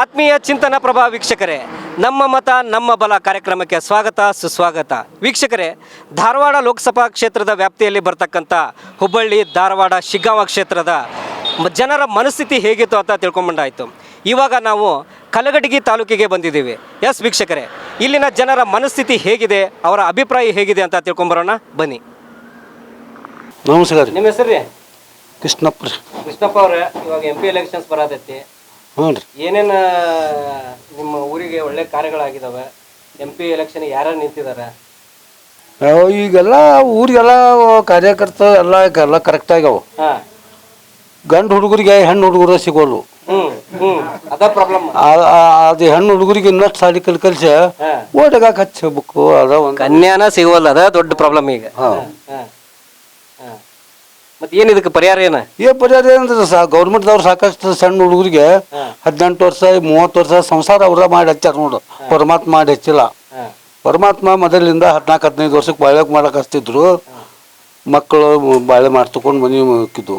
ಆತ್ಮೀಯ ಚಿಂತನ ಪ್ರಭಾ ವೀಕ್ಷಕರೇ ನಮ್ಮ ಮತ ನಮ್ಮ ಬಲ ಕಾರ್ಯಕ್ರಮಕ್ಕೆ ಸ್ವಾಗತ ಸುಸ್ವಾಗತ. ವೀಕ್ಷಕರೇ ಧಾರವಾಡ ಲೋಕಸಭಾ ಕ್ಷೇತ್ರದ ವ್ಯಾಪ್ತಿಯಲ್ಲಿ ಬರ್ತಕ್ಕಂಥ ಹುಬ್ಬಳ್ಳಿ ಧಾರವಾಡ ಶಿಗ್ಗಾಂವ ಕ್ಷೇತ್ರದ ಜನರ ಮನಸ್ಥಿತಿ ಹೇಗಿತ್ತು ಅಂತ ತಿಳ್ಕೊಂಬಂಡಾಯಿತು ಇವಾಗ ನಾವು ಕಲಗಡಿಗಿ ತಾಲೂಕಿಗೆ ಬಂದಿದ್ದೀವಿ. ಎಸ್ ವೀಕ್ಷಕರೇ ಇಲ್ಲಿನ ಜನರ ಮನಸ್ಥಿತಿ ಹೇಗಿದೆ ಅವರ ಅಭಿಪ್ರಾಯ ಹೇಗಿದೆ ಅಂತ ತಿಳ್ಕೊಂಬರೋಣ ಬನ್ನಿ. ನಮಸ್ಕಾರ. ನಿಮ್ಮ ಹೆಸರು ರೀ? ಕೃಷ್ಣಪ್ಪ ಕೃಷ್ಣಪ್ಪ ಅವರೇ ಇವಾಗ ಎಂ ಪಿ ಎಲೆಕ್ಷನ್ಸ್ ಬರತೈತಿ. ಹ್ಞೂ ರೀ. ಏನೇನು ನಿಮ್ಮ ಊರಿಗೆ ಒಳ್ಳೆ ಕಾರ್ಯಗಳಾಗಿದ್ದಾವೆ ಎಂ ಪಿ ಎಲೆಕ್ಷನ್ ಯಾರು ನಿಂತಿದ್ದಾರೆ ಅವ್ ಈಗೆಲ್ಲ ಊರಿಗೆಲ್ಲ ಕಾರ್ಯಕರ್ತ ಎಲ್ಲ ಎಲ್ಲ ಕರೆಕ್ಟ್ ಆಗ್ಯಾವ. ಹಾಂ. ಗಂಡು ಹುಡುಗರಿಗೆ ಹೆಣ್ಣು ಹುಡುಗರು ಸಿಗೋಲ್ವು. ಹ್ಞೂ ಹ್ಞೂ. ಅದ ಪ್ರಾಬ್ಲಮ್ ಆ- ಆ- ಅದು ಹೆಣ್ಣು ಹುಡುಗರಿಗೆ ಇನ್ನಷ್ಟು ಸಾಲಿ ಕಲ್ ಕಲ್ಸಿ ಓಟಗಾಕ ಓಟಾಗ ಹಚ್ಚಬೇಕು ಅದ ಒಂದು. ಕನ್ಯಾನ ಸಿಗೋಲ್ಲ ಅದ ದೊಡ್ಡ ಪ್ರಾಬ್ಲಮ್ ಈಗ. ಹಾಂ. ಮತ್ತೆ ಏನು ಇದಕ್ಕೆ ಪರಿಹಾರ ಏನು? ಏ ಪರಿಹಾರ ಏನಂದ್ರೆ ಸಾ ಗೌರ್ಮೆಂಟ್ದವ್ರು ಸಾಕಷ್ಟು ಸಣ್ಣ ಹುಡುಗರಿಗೆ ಹದಿನೆಂಟು ವರ್ಷ ಮೂವತ್ತು ವರ್ಷ ಸಂಸಾರ ಅವ್ರ ಮಾಡಿ ಹಚ್ಚಾರ ನೋಡು. ಪರಮಾತ್ಮ ಮಾಡಿ ಹಚ್ಚಿಲ್ಲ. ಪರಮಾತ್ಮ ಮೊದಲಿಂದ ಹದಿನಾಲ್ಕು ಹದಿನೈದು ವರ್ಷಕ್ಕೆ ಬಾಳೆ ಮಾಡಕ್ಕೆ ಹಚ್ತಿದ್ರು. ಮಕ್ಕಳು ಬಾಳೆ ಮಾಡ್ತಕೊಂಡು ಮನೆ ಮುಕ್ಕಿದ್ವು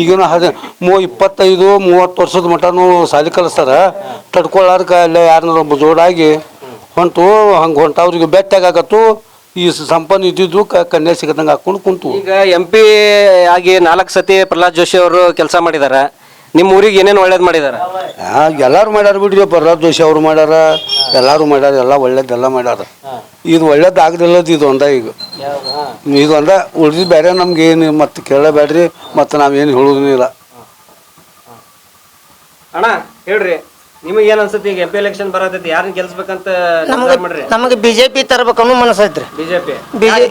ಈಗಿನ ಹದ ಮೂ ಇಪ್ಪತ್ತೈದು ಮೂವತ್ತು ವರ್ಷದ ಮಟನು ಸಾಲಿ ಕಲಿಸ್ತಾರ. ತಡ್ಕೊಳ್ಳಾರ್ಕ ಅಲ್ಲೇ ಯಾರನ್ನ ಜೋಡಾಗಿ ಹೊಂಟು ಹಂಗೆ ಹೊಂಟವ್ರಿಗೆ ಬೆಟ್ಟಾಗತ್ತು ಈ ಸಂಪನ್ನ ಇದ್ದಿದ್ದು ಕ- ಕನ್ಯಾ ಸಿಗದಂಗೆ ಹಾಕೊಂಡು ಕುಂತು. ಈಗ ಎಂ ಪಿ ಆಗಿ ನಾಲ್ಕು ಸತಿ ಪ್ರಹ್ಲಾದ್ ಜೋಶಿ ಅವರು ಕೆಲಸ ಮಾಡಿದ್ದಾರೆ ನಿಮ್ಮ ಊರಿಗೆ ಏನೇನು ಒಳ್ಳೇದು ಮಾಡಿದ್ದಾರೆ ಎಲ್ಲರೂ ಮಾಡ್ಯಾರ ಬಿಡ್ರಿ ಪ್ರಹ್ಲಾದ್ ಜೋಶಿ ಅವರು ಮಾಡ್ಯಾರ ಎಲ್ಲರೂ ಮಾಡ್ಯಾರ ಎಲ್ಲ ಒಳ್ಳೇದೆಲ್ಲ ಮಾಡ್ಯಾರ. ಇದು ಒಳ್ಳೇದು ಆಗದಿಲ್ಲದ ಇದು ಒಂದ ಈಗ. ಇದು ಒಂದ ಉಳಿದು ಬೇರೆ ನಮ್ಗೆ ಏನು ಮತ್ತೆ ಕೇಳಬೇಡ್ರಿ ಮತ್ತೆ ನಾವೇನು ಹೇಳೋದೂ ಇಲ್ಲ. ಅಣ್ಣ ಹೇಳ್ರಿ. ನಿಮಗೆ ಏನ್ ಅನ್ಸುತ್ತೆ? ಈಗ ಎಂ ಪಿ ಎಲೆಕ್ಷನ್ ಬರತೈತಿ ಯಾರನ್ನ ಗೆಲ್ಸ್ಬೇಕಂತ ನಿರ್ಧಾರ ಮಾಡ್ರಿ. ನಮಗೆ ಬಿಜೆಪಿ ತರ್ಬೇಕನ್ನೋ ಮನಸ್ಸೈತ್ರಿ. ಬಿಜೆಪಿ.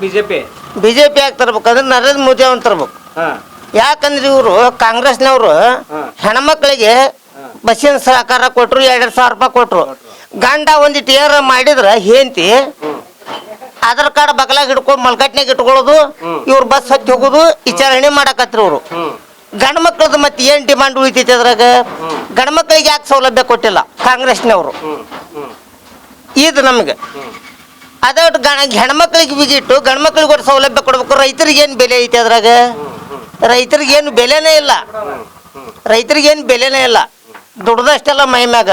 ಬಿಜೆಪಿ ಬಿಜೆಪಿ ಯಾಕೆ ತರ್ಬೇಕಂದ್ರೆ ನರೇಂದ್ರ ಮೋದಿ ಅವ್ನ ತರ್ಬೇಕು. ಹಾಂ. ಯಾಕಂದ್ರೆ ಇವರು ಕಾಂಗ್ರೆಸ್ನವರು ಹೆಣ್ಮಕ್ಳಿಗೆ ಬಸ್ಸಿನ ಸಹಕಾರ ಕೊಟ್ರು ಎರಡ್ ಸಾವಿರ ರೂಪಾಯಿ ಕೊಟ್ರು. ಗಂಡ ಒಂದಿಟ್ಟು ಏರ ಮಾಡಿದ್ರ ಹೇಂತಿ ಆಧಾರ್ ಕಾರ್ಡ್ ಬಗಲಾಗ ಇಟ್ಕೊಂಡು ಮಲ್ಕಟ್ನಾಗ ಇಟ್ಕೊಳ್ಳೋದು ಇವ್ರು ಬಸ್ ಹತ್ತಿ ಹೋಗೋದು ವಿಚಾರಣೆ ಮಾಡಕತ್ರಿ ಇವರು. ಗಂಡ ಮಕ್ಕಳದ್ದು ಮತ್ತೆ ಏನ್ ಡಿಮಾಂಡ್ ಉಳಿತೈತಿ ಅದ್ರಾಗ? ಗಂಡ ಮಕ್ಕಳಿಗೆ ಯಾಕೆ ಸೌಲಭ್ಯ ಕೊಟ್ಟಿಲ್ಲ? ಕಾಂಗ್ರೆಸ್ನವರು. ಇದು ನಮಗೆ. ಅದೊಟ್ಟು ಗಣ ಹೆಣ್ಮಕ್ಳಿಗೆ ಬಿಗಿಟ್ಟು ಗಂಡು ಮಕ್ಳಿಗೆ ಒಟ್ಟು ಸೌಲಭ್ಯ ಕೊಡ್ಬೇಕು. ರೈತರಿಗೆ ಏನು ಬೆಲೆ ಐತಿ ಅದ್ರಾಗ? ರೈತರಿಗೆ ಏನು ಬೆಲೆನೇ ಇಲ್ಲ. ರೈತರಿಗೆ ಏನು ಬೆಲೆನೇ ಇಲ್ಲ. ದುಡ್ದಷ್ಟೆಲ್ಲ ಮೈ ಮ್ಯಾಗ.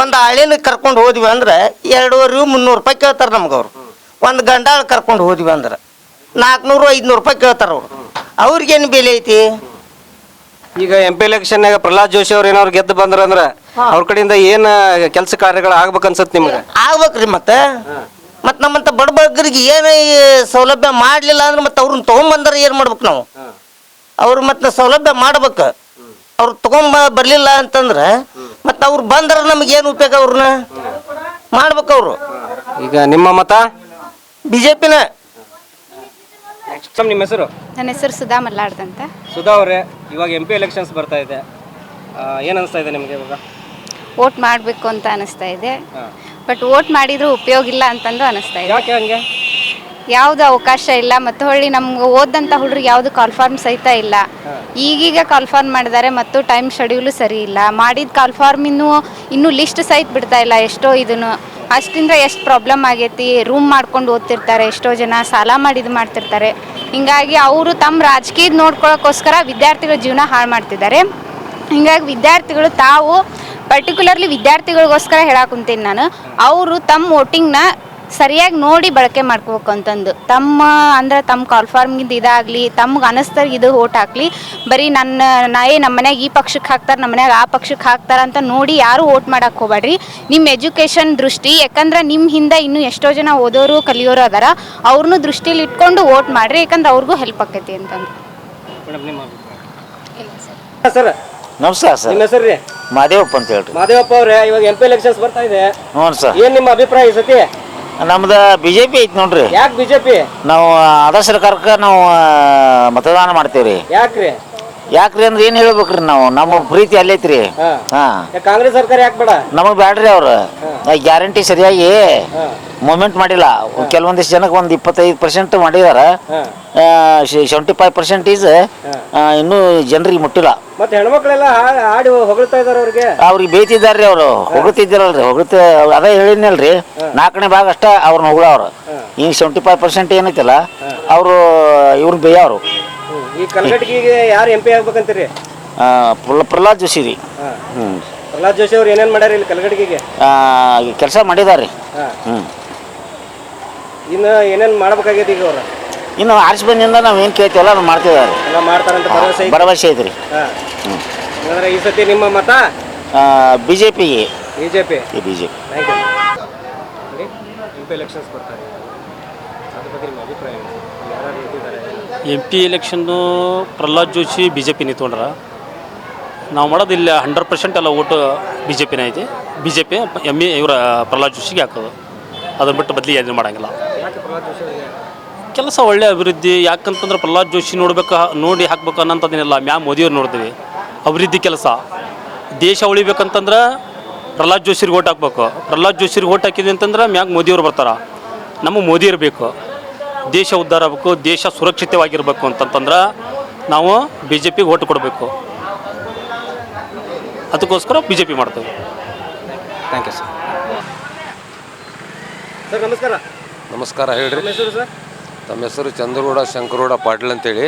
ಒಂದು ಹಳ್ಳಿನ ಕರ್ಕೊಂಡು ಹೋದ್ವಿ ಅಂದ್ರೆ ಎರಡೂವರೆ, ಮುನ್ನೂರು ರೂಪಾಯಿ ಕೇಳ್ತಾರೆ ನಮ್ಗೆ ಅವ್ರು. ಒಂದು ಗಂಡಾಳ ಕರ್ಕೊಂಡು ಹೋದ್ವಿ ಅಂದ್ರೆ ನಾಲ್ಕುನೂರು ಐದುನೂರು ರೂಪಾಯಿ ಕೇಳ್ತಾರೆ ಅವ್ರು. ಅವ್ರಿಗೇನು ಬೆಲೆ ಐತಿ? ಈಗ M P election Prahlad Joshi ಅವ್ರು ಏನಾದ್ರು ಗೆದ್ದು ಬಂದ್ರ ಅಂದ್ರ ಅವ್ರ ಕಡೆಯಿಂದ ಏನ್ ಕೆಲಸ ಕಾರ್ಯಗಳು ಆಗ್ಬೇಕು ಅನ್ಸತ್ ನಿಮ್ಗೆ? ಆಗ್ಬೇಕ್ರಿ ಮತ್ತೆ. ಮತ್ತೆ ನಮ್ಮಂತ ಬಡ ಬಗ್ಗರಿಗೆ ಏನು ಈ ಸೌಲಭ್ಯ ಮಾಡಲಿಲ್ಲ ಅಂದ್ರೆ ಮತ್ತೆ ಅವ್ರನ್ನ ತೊಗೊಂಬಂದ್ರೆ ಏನು ಮಾಡ್ಬೇಕು ನಾವು? ಅವ್ರು ಮತ್ತೆ ಸೌಲಭ್ಯ ಮಾಡ್ಬೇಕು. ಅವ್ರು ತಗೊಂಬ ಬರಲಿಲ್ಲ ಅಂತಂದ್ರೆ ಮತ್ತೆ ಅವ್ರು ಬಂದ್ರೆ ನಮ್ಗೆ ಏನು ಉಪಯೋಗ ಅವ್ರನ್ನ ಮಾಡ್ಬೇಕು ಅವರು. ಈಗ ನಿಮ್ಮ ಮತ? ಬಿ ಜೆ ಪಿನ ನೆಕ್ಸ್ಟ್ ನಿಮ್ಮ ಹೆಸರು? ನನ್ನ ಹೆಸರು ಸುಧಾ ಮಲ್ಲಾಡ್ದ್ ಅಂತ. ಸುಧಾ ಅವರೇ ಇವಾಗ ಎಂ ಪಿ ಎಲೆಕ್ಷನ್ಸ್ ಬರ್ತಾ ಇದೆ. ಏನು ಏನ್ ಅನಿಸ್ತಾ ಇದೆ ನಿಮಗೆ ಇವಾಗ? ವೋಟ್ ಮಾಡಬೇಕು ಅಂತ ಅನಿಸ್ತಾ ಇದೆ. ಬಟ್ ವೋಟ್ ಮಾಡಿದ್ರು ಉಪಯೋಗ ಇಲ್ಲ ಅಂತಂದು ಅನಿಸ್ತಾ ಇದೆ. ಯಾಕೆ ಹಂಗೆ? ಯಾವುದು ಅವಕಾಶ ಇಲ್ಲ. ಮತ್ತು ಹೊಳ್ಳಿ ನಮ್ಗೆ ಓದಂಥ ಹುಡುಗ್ರಿಗೆ ಯಾವುದು ಕಾಲ್ಫಾರ್ಮ್ ಸಹಿತ ಇಲ್ಲ. ಈಗೀಗ ಕಾಲ್ಫಾರ್ಮ್ ಮಾಡಿದ್ದಾರೆ ಮತ್ತು ಟೈಮ್ ಶೆಡ್ಯೂಲು ಸರಿ ಇಲ್ಲ. ಮಾಡಿದ ಕಾಲ್ಫಾರ್ಮ್ ಇನ್ನೂ ಇನ್ನೂ ಲಿಸ್ಟ್ ಸಹಿತ ಬಿಡ್ತಾ ಇಲ್ಲ ಎಷ್ಟೋ ಇದನ್ನು. ಅಷ್ಟಿಂದ ಎಷ್ಟು ಪ್ರಾಬ್ಲಮ್ ಆಗೈತಿ? ರೂಮ್ ಮಾಡ್ಕೊಂಡು ಓದ್ತಿರ್ತಾರೆ, ಎಷ್ಟೋ ಜನ ಸಾಲ ಮಾಡಿ ಇದು ಮಾಡ್ತಿರ್ತಾರೆ. ಹಿಂಗಾಗಿ ಅವರು ತಮ್ಮ ರಾಜಕೀಯದ ನೋಡ್ಕೊಳ್ಳೋಕ್ಕೋಸ್ಕರ ವಿದ್ಯಾರ್ಥಿಗಳ ಜೀವನ ಹಾಳು ಮಾಡ್ತಿದ್ದಾರೆ. ಹಿಂಗಾಗಿ ವಿದ್ಯಾರ್ಥಿಗಳು ತಾವು ಪರ್ಟಿಕ್ಯುಲರ್ಲಿ ವಿದ್ಯಾರ್ಥಿಗಳಿಗೋಸ್ಕರ ಹೇಳಾಕುಂತೀನಿ ನಾನು. ಅವರು ತಮ್ಮ ವೋಟಿಂಗ್ನ ಸರಿಯಾಗಿ ನೋಡಿ ಬಳಕೆ ಮಾಡ್ಕೋಬೇಕು ಅಂತಂದು. ತಮ್ಮ ಅಂದ್ರೆ ತಮ್ಮ ಕಾಲ್ಫಾರ್ಮ್ಗಿಂದ ಇದಾಗಲಿ ತಮ್ಗೆ ಅನಿಸ್ತಾರೆ ಇದು ಓಟ್ ಹಾಕ್ಲಿ ಬರೀ ನನ್ನ ನಾಯಿ ಏ ನಮ್ಮ ಮನ್ಯಾಗ ಈ ಪಕ್ಷಕ್ಕೆ ಹಾಕ್ತಾರೆ ನಮ್ಮ ಮನ್ಯಾಗ ಆ ಪಕ್ಷಕ್ಕೆ ಹಾಕ್ತಾರೆ ಅಂತ ನೋಡಿ ಯಾರು ಓಟ್ ಮಾಡಕ್ಕೆ ಹೋಗ್ಬೇಡ್ರಿ ನಿಮ್ಮ ಎಜುಕೇಷನ್ ದೃಷ್ಟಿ ಯಾಕಂದ್ರೆ ನಿಮ್ಮ ಹಿಂದೆ ಇನ್ನೂ ಎಷ್ಟೋ ಜನ ಓದೋರು ಕಲಿಯೋರು ಅದಾರ ಅವ್ರನ್ನೂ ದೃಷ್ಟಿಲಿ ಇಟ್ಕೊಂಡು ಓಟ್ ಮಾಡ್ರಿ ಯಾಕಂದ್ರೆ ಅವ್ರಿಗೂ ಹೆಲ್ಪ್ ಆಕೈತಿ ಅಂತಂದು. ಸರ್. ನಮಸ್ಕಾರ ಸರ್. ನಿಮ್ಮ ಹೆಸರು ರೀ? ಮಾದೇವಪ್ಪ ಅಂತ ಹೇಳ್ರಿ. ಮಾದೇವಪ್ಪ ಅವ್ರೆ ಇವಾಗ ಎಂ ಪಿ ಎಲೆಕ್ಷನ್ಸ್ ಬರ್ತಾ ಇದೆ. ಹ್ಞೂ ಸರ್. ಏನು ನಿಮ್ಮ ಅಭಿಪ್ರಾಯ ಈ ಸತಿ? ನಮ್ದು ಬಿ ಜೆ ಪಿ ಐತಿ ನೋಡ್ರಿ. ಯಾಕೆ ಬಿಜೆಪಿ? ನಾವು ಆದರ್ಶ ಸರ್ಕಾರಕ್ಕೆ ನಾವು ಮತದಾನ ಮಾಡ್ತೇವ್ರಿ. ಯಾಕ್ರಿ? ಯಾಕ್ರಿ ಅಂದ್ರೆ ಏನು ಹೇಳ್ಬೇಕ್ರಿ ನಾವು? ನಮ್ಮ ಪ್ರೀತಿ ಅಲ್ಲೈತ್ರಿ ಹಾ. ಹಾಂ. ಕಾಂಗ್ರೆಸ್ ಸರ್ಕಾರ ಯಾಕೆ ಬೇಡ? ನಮಗೆ ಬ್ಯಾಡ್ರಿ ಅವ್ರು. ಗ್ಯಾರಂಟಿ ಸರಿಯಾಗಿ ಮೂಮೆಂಟ್ ಮಾಡಿಲ್ಲ. ಕೆಲವೊಂದಿಷ್ಟು ಜನಕ್ಕೆ ಒಂದು ಇಪ್ಪತ್ತೈದು ಪರ್ಸೆಂಟ್ ಮಾಡಿದಾರ. ಸೆವೆಂಟಿ ಫೈವ್ ಪರ್ಸೆಂಟೇಜ್ ಇನ್ನೂ ಜನರಿಗೆ ಮುಟ್ಟಿಲ್ಲ. ಮತ್ತೆ ಹೆಣ್ಮಕ್ಳೆಲ್ಲ ಆಡಿ ಹಾಡಿ ಹೊಗಳ್ತಾ ಇದಾರೆ ಅವ್ರಿಗೆ? ಅವ್ರಿಗೆ ಬೇಯ್ತಿದ್ದಾರೆ ಅವರು. ಹೊಗಳ್ತಿದ್ದಾರಲ್ರಿ. ಹೊಗಳ್ತ ಅದೇ ಹೇಳಿದ್ನಲ್ರಿ. ನಾಲ್ಕನೇ ಭಾಗ ಅಷ್ಟ ಅವ್ರನ್ನ ಹೊಗಳವ್ರು. ಈಗ ಸೆವೆಂಟಿ ಫೈವ್ ಪರ್ಸೆಂಟ್ ಏನೈತಿಲ್ಲ ಅವರು ಇವ್ರನ್ನ ಬೇಯವರು ಈ ಕಲಗಟ್ಟಿಗೆ ಯಾರು ಎಂ ಪಿ ಆಗ್ಬೇಕಂತೀರಿ ಪ್ರಹ್ಲಾದ್ ಜೋಶಿ ರೀ. ಹ್ಞೂ ಪ್ರಹ್ಲಾದ್ ಜೋಶಿ ಅವ್ರು ಏನೇನು ಮಾಡ್ಯಾರ ಇಲ್ಲಿ ಕಲಗಡಿಗೆಗೆ ಕೆಲಸ ಮಾಡಿದಾರೆ ರೀ ಹ್ಞೂ ಇನ್ನು ಏನೇನು ಮಾಡ್ಬೇಕಾಗೈತಿ ಈಗ ಅವ್ರು? ಇನ್ನು ಆರ್ಸಿ ಬಂದಿಂದ ನಾವು ಏನು ಕೇಳ್ತೀವಲ್ಲ ನಾವು ಮಾಡ್ತಿದ್ದಾರೆ. ಎಲ್ಲ ಮಾಡ್ತಾರಂತ ಭರವಸೆ ಐತಿ? ಭರವಸೆ ಐತ್ರಿ. ಹಾಂ. ಹಂಗಂದ್ರೆ ಈ ಸತಿ ನಿಮ್ಮ ಮತ? ಬಿ ಜೆ ಪಿಗೆ B J P B J P thank you M P elections ಬರ್ತಾರೆ. ಅದ್ರ ಬಗ್ಗೆ ನಿಮ್ಮ ಅಭಿಪ್ರಾಯ ಏನು? ಯಾರ್ಯಾರು ನಿಂತಿದ್ದಾರೆ M P election Prahlad Joshi B J P ನಿಂತ್ಕೊಂಡ್ರ ನಾವು ಮಾಡೋದು ಇಲ್ಲ ಹಂಡ್ರೆಡ್ ಪರ್ಸೆಂಟ್ ಎಲ್ಲ ಓಟು ಬಿ ಜೆ ಪಿನೇ ಐತಿ. ಬಿ ಜೆ ಪಿ ಎಂ ಇವ್ರ ಇವರ ಪ್ರಹ್ಲಾದ್ ಜೋಶಿಗೆ ಹಾಕೋದು. ಅದನ್ನ ಬಿಟ್ಟು ಬದಲಿ ಏನು ಮಾಡೋಂಗಿಲ್ಲ. ಯಾಕೆ ಪ್ರಹ್ಲಾದ್ ಜೋಶಿ ಅವರಿಗೆ? ಕೆಲಸ ಒಳ್ಳೆ ಅಭಿವೃದ್ಧಿ ಯಾಕಂತಂದ್ರೆ ಪ್ರಹ್ಲಾದ್ ಜೋಶಿ ನೋಡ್ಬೇಕು ನೋಡಿ ಹಾಕ್ಬೇಕು ಅನ್ನೋಂಥದ್ದೇನಿಲ್ಲ. ಮ್ಯಾ ಮೋದಿಯವ್ರು ನೋಡ್ತೀವಿ. ಅಭಿವೃದ್ಧಿ ಕೆಲಸ. ದೇಶ ಉಳಿಬೇಕಂತಂದ್ರೆ ಪ್ರಹ್ಲಾದ್ ಜೋಶಿರಿಗೆ ಓಟ್ ಹಾಕ್ಬೇಕು. ಪ್ರಹ್ಲಾದ್ ಜೋಶಿರಿಗೆ ಓಟ್ ಹಾಕಿದ್ವಿ ಅಂತಂದ್ರೆ ಮ್ಯಾಗ ಮೋದಿಯವ್ರು ಬರ್ತಾರೆ. ನಮ್ಮ ಮೋದಿ ಇರಬೇಕು. ದೇಶ ಉದ್ಧಾರ ಆಗಬೇಕು ದೇಶ ಸುರಕ್ಷಿತವಾಗಿರ್ಬೇಕು ಅಂತಂತಂದ್ರೆ ನಾವು ಬಿ ಜೆ ಪಿಗೆ ಓಟ್ ಕೊಡಬೇಕು. ಅದಕ್ಕೋಸ್ಕರ ಬಿ ಜೆ ಪಿ ಮಾಡ್ತೇವೆ. ಥ್ಯಾಂಕ್ ಯು ಸರ್ ಸರ್ ನಮಸ್ಕಾರ. ನಮಸ್ಕಾರ ಹೇಳ್ರಿ. ನಿಮ್ಮ ಹೆಸರು ಸರ್? ತಮ್ಮ ಹೆಸರು ಚಂದ್ರಗೌಡ ಶಂಕರಗೌಡ ಪಾಟೀಲ್ ಅಂತೇಳಿ.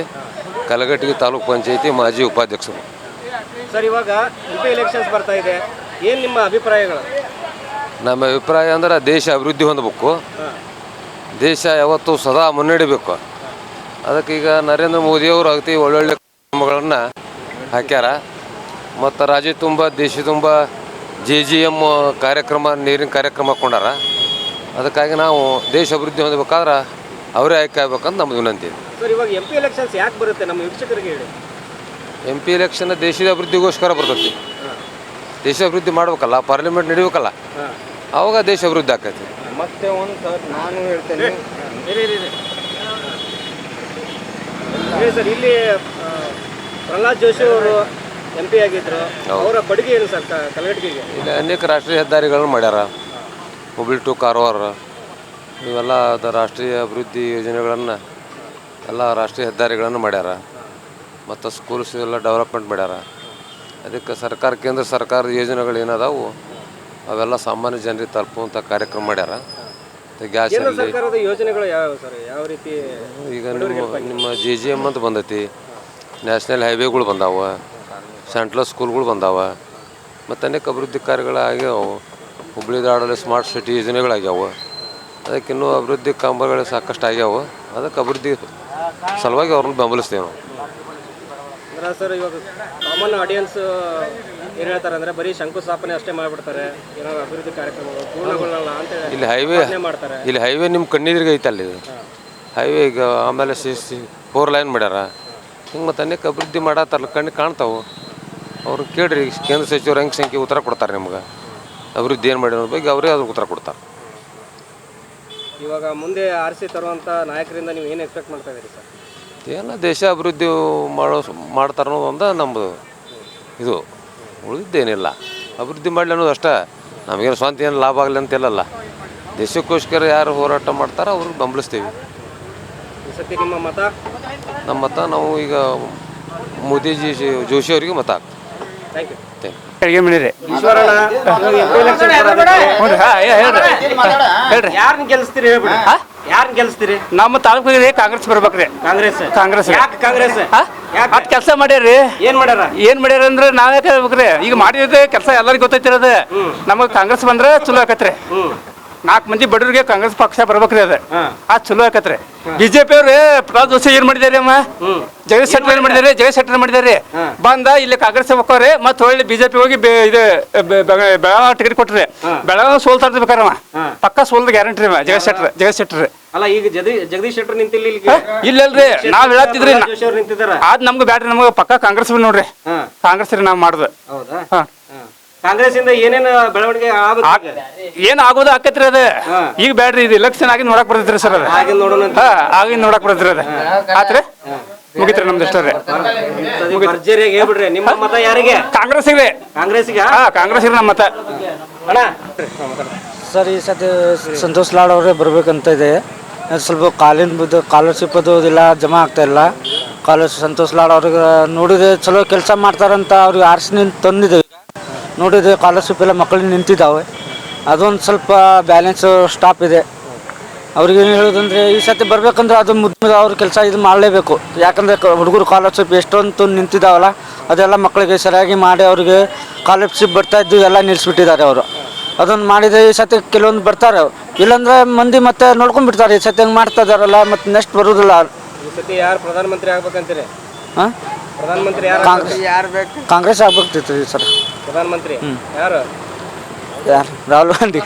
ಕಲಗಟ್ಟಿಗೆ ತಾಲೂಕ್ ಪಂಚಾಯತಿ ಮಾಜಿ ಉಪಾಧ್ಯಕ್ಷರು. ಸರ್ ಇವಾಗ ಎಂ ಪಿ ಎಲೆಕ್ಷನ್ಸ್ ಬರ್ತಾ ಇದೆ. ಏನು ನಿಮ್ಮ ಅಭಿಪ್ರಾಯಗಳು? ನಮ್ಮ ಅಭಿಪ್ರಾಯ ಅಂದ್ರೆ ದೇಶ ಅಭಿವೃದ್ಧಿ ಹೊಂದಬೇಕು. ದೇಶ ಯಾವತ್ತೂ ಸದಾ ಮುನ್ನಡಿಬೇಕು. ಅದಕ್ಕೆ ಈಗ ನರೇಂದ್ರ ಮೋದಿಯವರು ಅಗತಿ ಒಳ್ಳೊಳ್ಳೆ ಕ್ರಮಗಳನ್ನು ಹಾಕ್ಯಾರ. ಮತ್ತು ರಾಜ್ಯ ತುಂಬ ದೇಶ ತುಂಬ ಜೆ ಜಿ ಎಂ ಕಾರ್ಯಕ್ರಮ ನೀರಿನ ಕಾರ್ಯಕ್ರಮ ಹಾಕ್ಕೊಂಡಾರ. ಅದಕ್ಕಾಗಿ ನಾವು ದೇಶ ಅಭಿವೃದ್ಧಿ ಹೊಂದಬೇಕಾದ್ರೆ ಅವರೇ ಆಯ್ಕೆ ಆಗ್ಬೇಕಂತ ನಮ್ಮದು ವಿನಂತಿ. ಇದೆ ಸರ್ ಇವಾಗ ಎಂ ಪಿ ಎಲೆಕ್ಷನ್ಸ್ ಯಾಕೆ ಬರುತ್ತೆ? ನಮ್ಮ ವೀಕ್ಷಕರಿಗೆ ಹೇಳಿ. ಎಂ ಪಿ ಎಲೆಕ್ಷನ್ ದೇಶದ ಅಭಿವೃದ್ಧಿಗೋಸ್ಕರ ಬರ್ತೈತಿ. ದೇಶ ಅಭಿವೃದ್ಧಿ ಮಾಡ್ಬೇಕಲ್ಲ ಪಾರ್ಲಿಮೆಂಟ್ ನಡಿಬೇಕಲ್ಲ. ಅವಾಗ ದೇಶ ಅಭಿವೃದ್ಧಿ ಆಕೈತಿ ಮತ್ತೆ ಒಂದು ಸರ್ ನಾನು ಹೇಳ್ತೇನೆ. ಹೇಳಿ ಸರ್ ಇಲ್ಲಿ ಪ್ರಹ್ಲಾದ್ ಜೋಶಿ ಅವರು ಎಂ ಪಿ ಆಗಿದ್ರು. ಅವರ ಬಡಿಗೆ ಏನು ಸರ್ ಕಲಗಟ್ಟಿಗೆ ಕಲಗಟ್ಟಿಗೆಗೆ? ಇಲ್ಲಿ ಅನೇಕ ರಾಷ್ಟ್ರೀಯ ಹೆದ್ದಾರಿಗಳನ್ನು ಮಾಡ್ಯಾರ. ಹುಬ್ಳಿ ಟು ಕಾರವಾರ. ಇವೆಲ್ಲ ಅದ ರಾಷ್ಟ್ರೀಯ ಅಭಿವೃದ್ಧಿ ಯೋಜನೆಗಳನ್ನು ಎಲ್ಲ ರಾಷ್ಟ್ರೀಯ ಹೆದ್ದಾರಿಗಳನ್ನು ಮಾಡ್ಯಾರ. ಮತ್ತು ಸ್ಕೂಲ್ಸ್ ಎಲ್ಲ ಡೆವಲಪ್ಮೆಂಟ್ ಮಾಡ್ಯಾರ. ಅದಕ್ಕೆ ಸರ್ಕಾರ ಕೇಂದ್ರ ಸರ್ಕಾರದ ಯೋಜನೆಗಳು ಏನದಾವು? ಅವೆಲ್ಲ ಸಾಮಾನ್ಯ ಜನರಿಗೆ ತಲುಪುವಂಥ ಕಾರ್ಯಕ್ರಮ ಮಾಡ್ಯಾರ. ಗ್ಯಾಸ್ ಯೋಜನೆಗಳು ಯಾವ ಸರ್? ಯಾವ ರೀತಿ ಈಗ ನಿಮ್ಮ ನಿಮ್ಮ ಜಿ ಜಿ ಎಂ ಅಂತ ಬಂದೈತಿ. ನ್ಯಾಷನಲ್ ಹೈವೇಗಳು ಬಂದಾವ. ಸೆಂಟ್ರಲ್ ಸ್ಕೂಲ್ಗಳು ಬಂದಾವ. ಮತ್ತು ಅನೇಕ ಅಭಿವೃದ್ಧಿ ಕಾರ್ಯಗಳು ಆಗ್ಯಾವ ಧಾರವಾಡಲ್ಲಿ ಸ್ಮಾರ್ಟ್ ಸಿಟಿ ಯೋಜನೆಗಳಾಗ್ಯಾವ. ಅದಕ್ಕೆ ಇನ್ನೂ ಅಭಿವೃದ್ಧಿ ಕಾಮಗಾರಿಗಳು ಸಾಕಷ್ಟು ಆಗ್ಯಾವ ಅದಕ್ಕೆ ಅಭಿವೃದ್ಧಿ ಸಲುವಾಗಿ ಅವ್ರನ್ನ ಬೆಂಬಲಿಸ್ತೇವೆ ನಾವು. ಅಂದ್ರೆ ಸರ್ ಇವಾಗ ಕಾಮನ್ ಆಡಿಯನ್ಸ್ ಏನು ಹೇಳ್ತಾರೆ ಅಂದ್ರೆ ಬರೀ ಶಂಕುಸ್ಥಾಪನೆ ಅಷ್ಟೇ ಮಾಡಿಬಿಡ್ತಾರೆ. ಏನಾದ್ರು ಅಭಿವೃದ್ಧಿ ಕಾರ್ಯಕ್ರಮಗಳು ಪೂರ್ಣಗೊಳ್ಳಲ್ಲ ಅಂತ ಹೇಳಿ ಇಲ್ಲಿ ಹೈವೇ ಮಾಡ್ತಾರೆ. ಇಲ್ಲಿ ಹೈವೇ ನಿಮ್ಮ ಕಣ್ಣೀರಿಗೆ ಐತೆ ಅಲ್ಲಿ. ಹೈವೇ ಈಗ ಆಮೇಲೆ ಸಿ ಸಿ ಫೋರ್ ಲೈನ್ ಮಾಡ್ಯಾರ. ಹಿಂಗೆ ಮತ್ತು ಅನೇಕ ಅಭಿವೃದ್ಧಿ ಮಾಡತ್ತಾರಲ್ಲ ಕಣ್ಣು ಕಾಣ್ತಾವೆ. ಅವ್ರು ಕೇಳ್ರಿ ಕೇಂದ್ರ ಸಚಿವರು ಹೆಂಗೆ ಸಂಖ್ಯೆ ಉತ್ತರ ಕೊಡ್ತಾರೆ ನಿಮ್ಗೆ? ಅಭಿವೃದ್ಧಿ ಏನು ಮಾಡಿರೋ ಬಗ್ಗೆ ಅವರೇ ಅದ್ರ ಉತ್ತರ ಕೊಡ್ತಾರೆ. ಇವಾಗ ಮುಂದೆ ಆರಿಸಿ ತರುವಂಥ ನಾಯಕರಿಂದ ನೀವು ಏನು ಎಕ್ಸ್ಪೆಕ್ಟ್ ಮಾಡ್ತಾ ಇದ್ದೀರಿ ಸರ್? ಏನೋ ದೇಶ ಅಭಿವೃದ್ಧಿ ಮಾಡೋ ಮಾಡ್ತಾರೆ ಅನ್ನೋದು ಒಂದು ನಮ್ಮದು ಇದು. ಉಳಿದಿದ್ದೇನಿಲ್ಲ. ಅಭಿವೃದ್ಧಿ ಮಾಡಲಿ ಅನ್ನೋದು ಅಷ್ಟೇ. ನಮಗೇನು ಸ್ವಂತ ಏನು ಲಾಭ ಆಗಲಿ ಅಂತ ಹೇಳಲ್ಲ ದೇಶಕ್ಕೋಸ್ಕರ ಯಾರು ಹೋರಾಟ ಮಾಡ್ತಾರೋ ಅವ್ರಿಗೆ ಬೆಂಬಲಿಸ್ತೀವಿ. ಸತಿ ನಿಮ್ಮ ಮತ? ನಮ್ಮ ಮತ ನಾವು ಈಗ ಮೋದಿಜಿ ಜೋಶಿ ಅವರಿಗೆ ಮತ ಹಾಕ್ತೀವಿ. ಥ್ಯಾಂಕ್ ಯು ಥ್ಯಾಂಕ್ ಯು ಅಡಿಗೆ ಮನೆ ಹೇಳ್ರಿ. ಯಾರನ್ನ ಗೆಲ್ಲಿಸ್ತೀರಿ ಹೇಳ್ಬಿಡಿ. ಯಾರನ್ನ ಗೆಲ್ಲಿಸ್ತೀರಿ ನಮ್ಮ ತಾಲೂಕಿಗೆ ಕಾಂಗ್ರೆಸ್ ಬರ್ಬೇಕ್ರಿ. ಕಾಂಗ್ರೆಸ್? ಕಾಂಗ್ರೆಸ್. ಯಾಕೆ ಕಾಂಗ್ರೆಸ್? ಯಾಕೆ? ಅದ್ ಕೆಲಸ ಮಾಡ್ಯಾರ್ರಿ? ಏನ್ ಮಾಡ್ಯಾರ? ಏನ್ ಮಾಡ್ಯಾರ ಅಂದ್ರೆ ನಾವೇ ಹೇಳ್ಬೇಕ್ರಿ ಈಗ ಮಾಡಿದ್ರೆ ಕೆಲಸ ಎಲ್ಲರಿಗೂ ಗೊತ್ತೈತಿರೋದು. ನಮಗ್ ಕಾಂಗ್ರೆಸ್ ಬಂದ್ರೆ ಚಲೋ ಆಕತ್ರಿ. ನಾಲ್ಕು ಮಂದಿ ಬಡವರಿಗೆ ಕಾಂಗ್ರೆಸ್ ಪಕ್ಷ ಬರ್ಬೇಕ್ರಿ ಅದ. ಆ ಚಲೋ ಆಕತ್ರಿ. ಬಿಜೆಪಿ ಅವ್ರೆ ಪ್ರಹ್ಲಾದ್ ಜೋಶಿ ಏನ್ ಮಾಡಿದಾರೆ ಅಮ್ಮ? ಜಗದೀಶ್ ಶೆಟ್ಟರ್ ಏನ್ ಮಾಡಿದಾರೆ ಜಗದೀಶ್ ಶೆಟ್ಟರ್ ಮಾಡಿದಾರೆ ಬಂದ ಇಲ್ಲಿ ಕಾಂಗ್ರೆಸ್ ಹೋಗ್ರಿ ಮತ್ತೆ ಹೊಳ್ಳಿ ಬಿಜೆಪಿ ಹೋಗಿ ಇದು ಬೆ- ಬೆ- ಟಿಕೆಟ್ ಕೊಟ್ರಿ. ಬೆಳಗಾವ್ ಸೋಲ್ತಾ ಇರ್ಬೇಕಾರ ಪಕ್ಕ ಸೋಲ್ದ ಗ್ಯಾರಂಟಿ ಜಗದೀಶ್ ಶೆಟ್ಟರ್ ಜಗದೀಶ್ ಶೆಟ್ಟರ್. ಅಲ್ಲ ಈಗ ಜಗದೀಶ್ ಶೆಟ್ಟರ್ ನಿಂತಿಲ್ಲ ಇಲ್ಲಲ್ರಿ. ನಾವ್ ಹೇಳತ್ತಿದ್ರಿ. ಅದ್ ನಮ್ಗೆ ಬ್ಯಾಡ್ರಿ ನಮ್ಗೆ ಪಕ್ಕ ಕಾಂಗ್ರೆಸ್ ನೋಡ್ರಿ. ಕಾಂಗ್ರೆಸ್ ರೀ ನಾವ್ ಮಾಡುದು. ಹೌದಾ? ಹಾ. ಕಾಂಗ್ರೆಸ್ ಇಂದ ಏನೇನು ಬೆಳವಣಿಗೆ ಆಗುತ್ತೆ? ಏನ್ ಆಗೋದು ಆಕತ್ರಿ ಅದ. ಈಗ ಬ್ಯಾಡ್ರಿ ಇದು ಇಲೆಕ್ಷನ್ ಆಗಿ ನೋಡಕ್ ಬರ್ತೈತ್ರಿ ಸರ್ ಅದ. ಆಗಿಂದ ನೋಡೋಣ ಅಂತ. ಹಾ ಆಗಿನ ನೋಡಕ್ ಬರ್ತೈತ್ರಿ ಅದ. ಆತ್ರಿ? ಮುಗಿತ್ರಿ ನಮ್ದು ಅಷ್ಟೇ ರೀ. ಸರಿ, ಭರ್ಜರಿಯಾಗಿ ಹೇಳ್ಬಿಡ್ರಿ ನಿಮ್ಮ ಮತ ಯಾರಿಗೆ? ಕಾಂಗ್ರೆಸ್ ರೀ ಕಾಂಗ್ರೆಸ್ಗೆ ಹಾ ಕಾಂಗ್ರೆಸ್ ನಮ್ಮ ಮತ. ಅಣ್ಣ. ಸರ್ ಈ ಸತಿ ಸಂತೋಷ್ ಲಾಡ್ ಅವರೇ ಬರಬೇಕಂತ ಇದೆ. ಅದು ಸ್ವಲ್ಪ ಕಾಲಿನ ಬಿದ್ದು ಸ್ಕಾಲರ್ಶಿಪ್ ಅದು ಇಲ್ಲ ಜಮಾ ಆಗ್ತಾ ಇಲ್ಲ. ಕಾಲೇಜ್ ಸಂತೋಷ್ ಲಾಡ್ ಅವ್ರಿಗೆ ನೋಡಿದ್ರೆ ಚಲೋ ಕೆಲಸ ಮಾಡ್ತಾರಂತ ಅವ್ರಿಗೆ ಆರ್ಸಿನಿಂದ ತಂದಿದೆ ತಂದಿದ್ದೇವೆ. ನೋಡಿದ್ರೆ ಸ್ಕಾಲರ್ಶಿಪ್ ಎಲ್ಲ ಮಕ್ಕಳು ನಿಂತಿದ್ದಾವೆ. ಅದೊಂದು ಸ್ವಲ್ಪ ಬ್ಯಾಲೆನ್ಸ್ ಸ್ಟಾಪ್ ಇದೆ. ಅವ್ರಿಗೆ ಏನು ಹೇಳೋದಂದ್ರೆ ಈ ಸತಿ ಬರ್ಬೇಕಂದ್ರೆ ಅದು ಮುದ್ದೆ ಅವ್ರ ಕೆಲಸ ಇದು ಮಾಡಲೇಬೇಕು. ಯಾಕಂದ್ರೆ ಹುಡುಗರು ಸ್ಕಾಲರ್ಶಿಪ್ ಎಷ್ಟೊಂದು ನಿಂತಿದ್ದಾವಲ್ಲ ಅದೆಲ್ಲ ಮಕ್ಕಳಿಗೆ ಸರಿಯಾಗಿ ಮಾಡಿ ಅವ್ರಿಗೆ ಸ್ಕಾಲರ್ಶಿಪ್ ಬರ್ತಾ ಇದ್ದು ಎಲ್ಲ ನಿಲ್ಲಿಸ್ಬಿಟ್ಟಿದ್ದಾರೆ ಅವರು. ಅದೊಂದು ಮಾಡಿದರೆ ಈ ಸತಿ ಕೆಲವೊಂದು ಬರ್ತಾರೆ. ಇಲ್ಲಾಂದ್ರೆ ಮಂದಿ ಮತ್ತೆ ನೋಡ್ಕೊಂಡ್ಬಿಡ್ತಾರೆ ಈ ಸತಿ ಹಂಗೆ ಮಾಡ್ತಾ ಇದಾರಲ್ಲ ಮತ್ತೆ ನೆಕ್ಸ್ಟ್ ಬರೋದಿಲ್ಲ. ಯಾರು ಪ್ರಧಾನಮಂತ್ರಿ ಆಗ್ಬೇಕಂತೀರಿ? ಹಾಂ ಪ್ರಧಾನಮಂತ್ರಿ ಯಾರು? ಕಾಂಗ್ರೆಸ್. ಕಾಂಗ್ರೆಸ್ ಆಗ್ಬೇಕಿತ್ತು ಈ ಸರ್ ಪ್ರಧಾನಮಂತ್ರಿ? ಯಾರು? ಯಾರು? ರಾಹುಲ್ ಗಾಂಧಿ.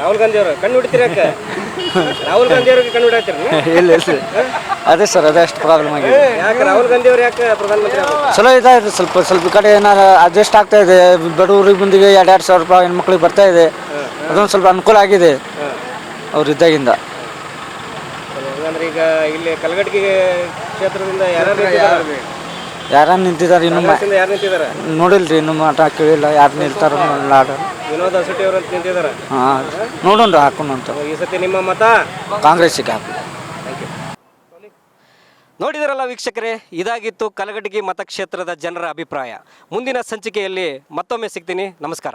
ರಾಹುಲ್ ಗಾಂಧಿ ಅವರು. ಕಣ್ಣು ಹಿಡಿತೀರಿ ಯಾಕೆ? ರಾಹುಲ್ ಗಾಂಧಿ ಅವ್ರಿಗೆ ಕಣ್ಣು ಹಿಡಿಯತ್ತೀರಿ ಇಲ್ಲ ಇಲ್ಲ. ಅದೇ ಸರ್ ಅದೇ ಅಷ್ಟು ಪ್ರಾಬ್ಲಮ್ ಆಗಿದೆ. ಯಾಕೆ ರಾಹುಲ್ ಗಾಂಧಿ ಅವ್ರು ಯಾಕೆ ಪ್ರಧಾನಮಂತ್ರಿ ಆಗ್ಬೇಕು? ಚಲೋ ಇದೆ ಸ್ವಲ್ಪ ಸ್ವಲ್ಪ ಕಡೆ ಏನಾರ ಅಡ್ಜಸ್ಟ್ ಆಗ್ತಾ ಇದೆ. ಬಡವರಿಗೆ ಬಂದಿಗೆ ಎರಡು ಎರಡು ಸಾವಿರ ರೂಪಾಯಿ ಹೆಣ್ಮಕ್ಳಿಗೆ ಬರ್ತಾ ಇದೆ. ಅದೊಂದು ಸ್ವಲ್ಪ ಅನುಕೂಲ ಆಗಿದೆ ಅವ್ರು ಇದ್ದಾಗಿಂದ. ಅಂದ್ರೆ ಈಗ ಇಲ್ಲಿ ಕಲಗಡ್ಗಿ ಕ್ಷೇತ್ರದಿಂದ ಯಾರು ಯಾರು ನಿಂತಿದ್ದಾರೆ ಇನ್ನು ಯಾರು ನಿಂತಿದ್ದಾರೆ? ನೋಡಿಲ್ರಿ ಇನ್ನು ಮಾಟ ಕೇಳಿಲ್ಲ. ಯಾರು ನಿಲ್ತಾರ ಲಾಡ ವಿನೋದ್ ಹಸಟಿ ಅವರು ಅಂತ ನಿಂತಿದ್ದಾರೆ. ಹಾಂ ನೋಡೋಣ ಹಾಕೊಂಡು ಅಂತ. ಈ ಸತಿ ನಿಮ್ಮ ಮತ? ಕಾಂಗ್ರೆಸ್ಸಿಗೆ ಹಾಕಿ ನೋಡಿದರಲ್ಲ ವೀಕ್ಷಕರೇ ಇದಾಗಿತ್ತು ಕಲಗಡಗಿ ಮತಕ್ಷೇತ್ರದ ಜನರ ಅಭಿಪ್ರಾಯ. ಮುಂದಿನ ಸಂಚಿಕೆಯಲ್ಲಿ ಮತ್ತೊಮ್ಮೆ ಸಿಗ್ತೀನಿ. ನಮಸ್ಕಾರ.